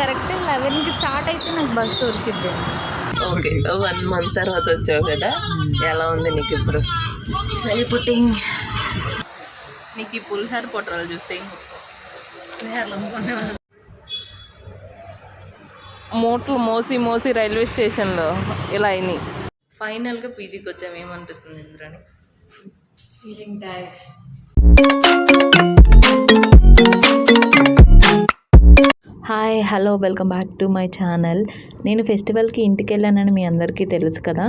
Correct లెవెన్కి start అయితే నాకు బస్ దొరికిద్ది. ఓకే వన్ మంత్ తర్వాత వచ్చావు కదా? ఎలా ఉంది నీకు ఇప్పుడు? సరి పుట్టింగ్. నీకు ఈ పులిహార పొట్రాలు చూస్తే మూటలు మోసి మోసి రైల్వే స్టేషన్లో ఇలా అయినాయి. ఫైనల్గా పీజీకి వచ్చాము ఏమనిపిస్తుంది Indrani feeling tired hi hello welcome back to my channel. నేను ఫెస్టివల్కి ఇంటికి వెళ్ళానని మీ అందరికీ తెలుసు కదా?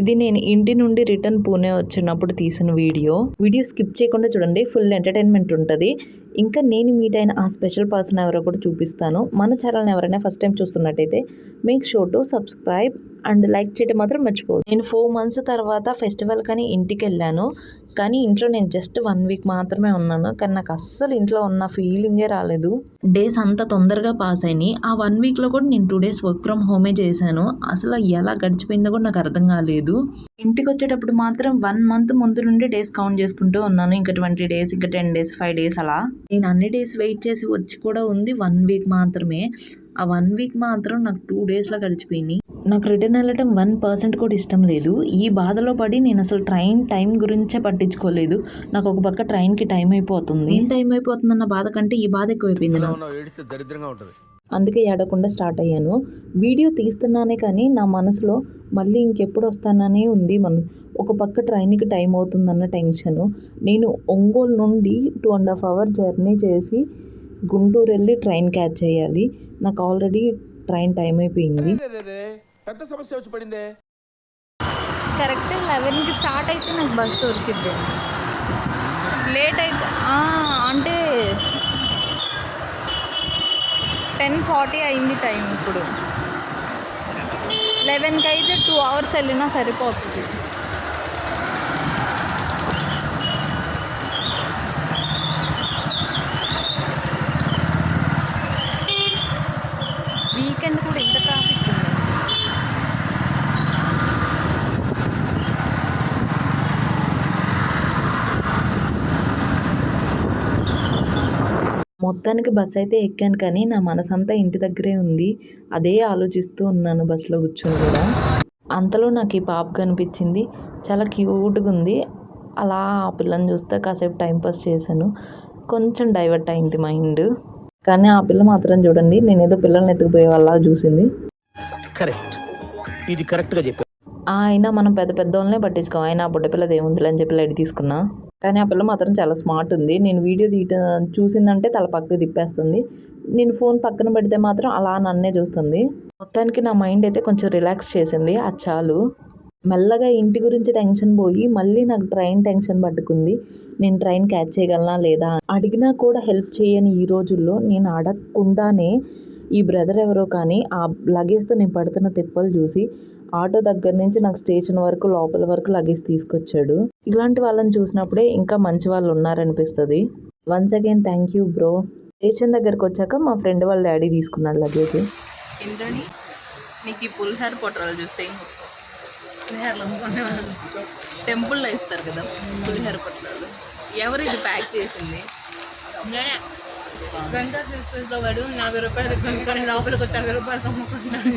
ఇది నేను ఇంటి నుండి రిటర్న్ పూణే వచ్చినప్పుడు తీసిన వీడియో. వీడియో స్కిప్ చేయకుండా చూడండి ఫుల్ ఎంటర్టైన్మెంట్ ఉంటుంది. ఇంకా నేను మీట్ అయిన ఆ స్పెషల్ పర్సన్ ఎవరో కూడా చూపిస్తాను. మన ఛానల్ని ఎవరైనా ఫస్ట్ టైం చూస్తున్నట్టయితే make sure to subscribe and like చేయడం మాత్రం మర్చిపోదు నేను ఫోర్ మంత్స్ తర్వాత ఫెస్టివల్ కానీ ఇంటికి వెళ్ళాను కానీ ఇంట్లో నేను జస్ట్ వన్ వీక్ మాత్రమే ఉన్నాను. కానీ నాకు అస్సలు ఇంట్లో ఉన్న ఫీలింగే రాలేదు. డేస్ అంత తొందరగా పాస్ అయినాయి. ఆ వన్ వీక్లో కూడా నేను టూ డేస్ వర్క్ ఫ్రమ్ హోమే చేశాను. అసలు ఎలా గడిచిపోయిందో కూడా నాకు అర్థం కాలేదు. ఇంటికి వచ్చేటప్పుడు మాత్రం వన్ మంత్ ముందు నుండి డేస్ కౌంట్ చేసుకుంటూ ఉన్నాను. ఇంకా ట్వంటీ డేస్ ఇంకా టెన్ డేస్ ఫైవ్ డేస్ అలా. నేను అన్ని డేస్ వెయిట్ చేసి వచ్చి కూడా ఉంది వన్ వీక్ మాత్రమే. ఆ వన్ వీక్ మాత్రం నాకు టూ డేస్లో గడిచిపోయినాయి. నాకు రిటర్న్ వెళ్ళటం వన్ పర్సెంట్ కూడా ఇష్టం లేదు. ఈ బాధలో పడి నేను అసలు ట్రైన్ టైం గురించే పట్టించుకోలేదు. నాకు ఒక పక్క ట్రైన్కి టైం అయిపోతుంది. ఏం టైం అయిపోతుందన్న బాధ కంటే ఈ బాధ ఎక్కువైపోయింది దరిద్రంగా ఉంటుంది. అందుకే ఏడకుండా స్టార్ట్ అయ్యాను. వీడియో తీస్తున్నానే కానీ నా మనసులో మళ్ళీ ఇంకెప్పుడు వస్తాననే ఉంది మన ఒక పక్క ట్రైన్కి టైం అవుతుందన్న టెన్షను నేను ఒంగోలు నుండి two and half hour journey చేసి గుంటూరు వెళ్ళి ట్రైన్ క్యాచ్ చేయాలి. నాకు ఆల్రెడీ ట్రైన్ టైం అయిపోయింది. పెద్ద సమస్య వచ్చి పడిందే? కరెక్ట్ లెవెన్కి స్టార్ట్ అయితే నాకు బస్ దొరికిద్ది. లేట్ అయితే అంటే టెన్ ఫార్టీ అయింది టైం ఇప్పుడు. లెవెన్కి అయితే టూ అవర్స్ వెళ్ళినా సరిపోతుంది వీకెండ్ కూడా ఇంత ట్రాఫిక్ ఉంది మొత్తానికి బస్ అయితే ఎక్కాను కానీ నా మనసంతా ఇంటి దగ్గరే ఉంది. అదే ఆలోచిస్తూ ఉన్నాను బస్సులో కూర్చొని కూడా. అంతలో నాకు ఈ పాప కనిపించింది. చాలా క్యూట్గా ఉంది. అలా ఆ పిల్లని చూస్తే కాసేపు టైంపాస్ చేశాను. కొంచెం డైవర్ట్ అయింది మైండ్. కానీ ఆ పిల్ల మాత్రం చూడండి నేను ఏదో పిల్లల్ని ఎత్తుకుపోయే వాళ్ళ చూసింది. కరెక్ట్. ఇది కరెక్ట్గా చెప్పారు అయినా మనం పెద్ద పెద్ద వాళ్ళనే పట్టించుకోం. అయినా ఆ బుడ్డ పిల్లది ఏముందిలే అని చెప్పి లైట్ తీసుకున్నా. కానీ ఆ పిల్ల మాత్రం చాలా స్మార్ట్ ఉంది. నేను వీడియో తీయట చూసిందంటే తల పక్కకు తిప్పేస్తుంది. నేను ఫోన్ పక్కన పెడితే మాత్రం అలా నన్నే చూస్తుంది. మొత్తానికి నా మైండ్ అయితే కొంచెం రిలాక్స్ చేసింది. అది చాలు. మెల్లగా ఇంటి గురించి టెన్షన్ పోయి మళ్ళీ నాకు ట్రైన్ టెన్షన్ పట్టుకుంది. నేను ట్రైన్ క్యాచ్ చేయగలనా లేదా? అడిగినా కూడా హెల్ప్ చేయని ఈ రోజుల్లో నేను అడగకుండానే ఈ బ్రదర్ ఎవరో కానీ ఆ లగేజ్తో నేను పడుతున్న తిప్పలు చూసి ఆటో దగ్గర నుంచి నాకు స్టేషన్ వరకు లోపల వరకు లగేజ్ తీసుకొచ్చాడు. ఇలాంటి వాళ్ళని చూసినప్పుడే ఇంకా మంచి వాళ్ళు ఉన్నారనిపిస్తుంది. Once again thank you bro station దగ్గరకు వచ్చాక మా ఫ్రెండ్ వాళ్ళ డాడీ తీసుకున్నాడు లగేజ్ ఇంద్రాని నీకు ఈ పులిహార పొట్రాలు చూస్తే టెంపుల్లో ఇస్తారు కదా పులిహార పొట్రాలు. ఎవరు ఇది ప్యాక్ చేసింది? వెంకట తీసుకొచ్చిన వాడు నలభై రూపాయలు కానీ లోపలికి వచ్చి అరవై రూపాయలు అమ్ముకుంటున్నాడు.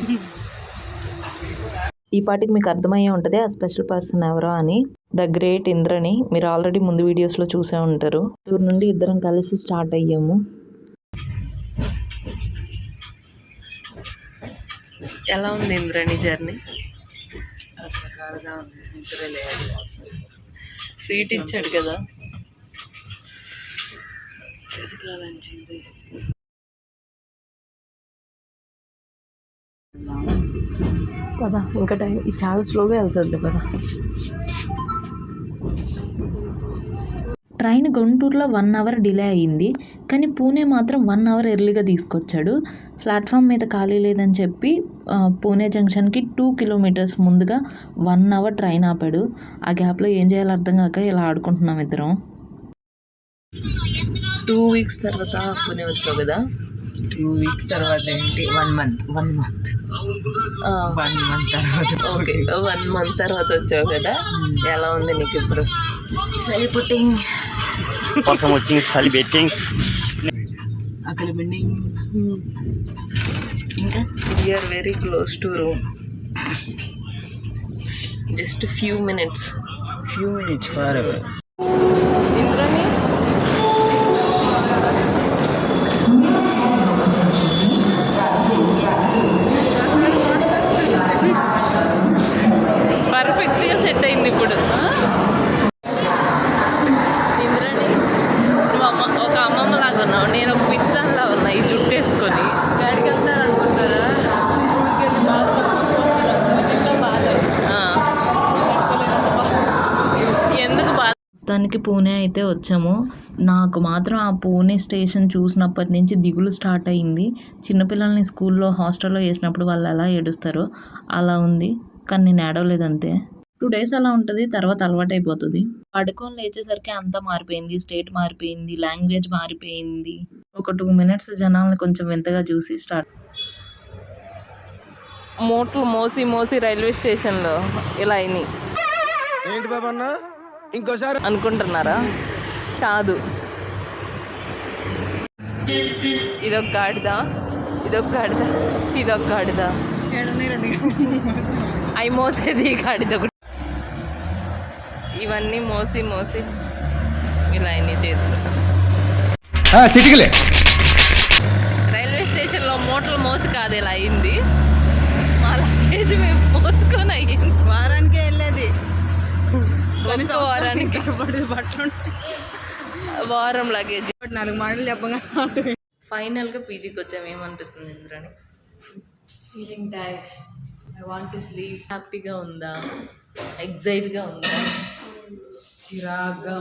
ఈ పాటికి మీకు అర్థమయ్యే ఉంటుంది ఆ స్పెషల్ పర్సన్ ఎవరో అని. ద గ్రేట్ ఇంద్రని మీరు ఆల్రెడీ ముందు వీడియోస్లో చూసే ఉంటారు. టూర్ నుండి ఇద్దరం కలిసి స్టార్ట్ అయ్యాము. ఎలా ఉంది ఇంద్రని జర్నీ? సీట్ ఇచ్చాడు కదా. కదా ఇంకా టైం ఇది చాలా స్లోగా వెళ్తుంది కదా ట్రైన్ గుంటూరులో వన్ అవర్ డిలే అయ్యింది కానీ పూణే మాత్రం వన్ అవర్ ఎర్లీగా తీసుకొచ్చాడు. ప్లాట్ఫామ్ మీద ఖాళీ లేదని చెప్పి పూణే జంక్షన్కి టూ కిలోమీటర్స్ ముందుగా వన్ అవర్ ట్రైన్ ఆపాడు. ఆ గ్యాప్లో ఏం చేయాలో అర్థం కాక ఇలా ఆడుకుంటున్నాం ఇద్దరం. టూ వీక్స్ తర్వాత పుణే వచ్చావు కదా? టూ వీక్స్ తర్వాత ఏంటి? One month. One month. One month తర్వాత ఓకే వన్ మంత్ తర్వాత వచ్చావు కదా? ఎలా ఉంది నీకు ఇప్పుడు? సరి పుట్టింగ్. వర్షం వచ్చింది చలి బెట్టింగ్. అక్కడ బిల్డింగ్ ఇంకా? We're very close to room just few minutes few minutes forever మొత్తానికి పూణే అయితే వచ్చాము. నాకు మాత్రం ఆ పూణే స్టేషన్ చూసినప్పటి నుంచి దిగులు స్టార్ట్ అయింది. చిన్నపిల్లల్ని స్కూల్లో హాస్టల్లో వేసినప్పుడు వాళ్ళు ఎలా ఏడుస్తారో అలా ఉంది. కానీ నేను ఏడవలేదు అంతే టూ డేస్ అలా ఉంటుంది తర్వాత అలవాటు అయిపోతుంది పడుకొని లేచేసరికి అంతా మారిపోయింది. స్టేట్ మారిపోయింది లాంగ్వేజ్ మారిపోయింది. ఒక టూ మినిట్స్ జనాల్ని కొంచెం వింతగా చూసి స్టార్ట్. మూటలు మోసి మోసి రైల్వే స్టేషన్లో ఇలా అయినాయి. ఏంటి బాబా అన్న ఇంకోసారి అనుకుంటున్నారా? కాదు. ఇదొక గాడిద ఇదొక గాడిద ఇదొక గాడిద అవి మోసేది గాడిద ఒకటి ఇవన్నీ మోసి మోసి ఇలా అయినాయి చేతులు. రైల్వే స్టేషన్లో మూటలు మోసి కాదు ఇలా అయింది. మా లగేజ్ మేము మోసుకొని అయ్యింది. వారానికే వెళ్ళేది. పడి బట్టలు ఉంటాయి వారం లగేజ్. నాలుగు మాటలు చెప్పగా ఫైనల్గా పీజీకి వచ్చాము ఏమనిపిస్తుంది Indrani feeling tired I want to sleep హ్యాపీగా ఉందా? ఎగ్జైట్గా ఉందా? చిరాగ్గా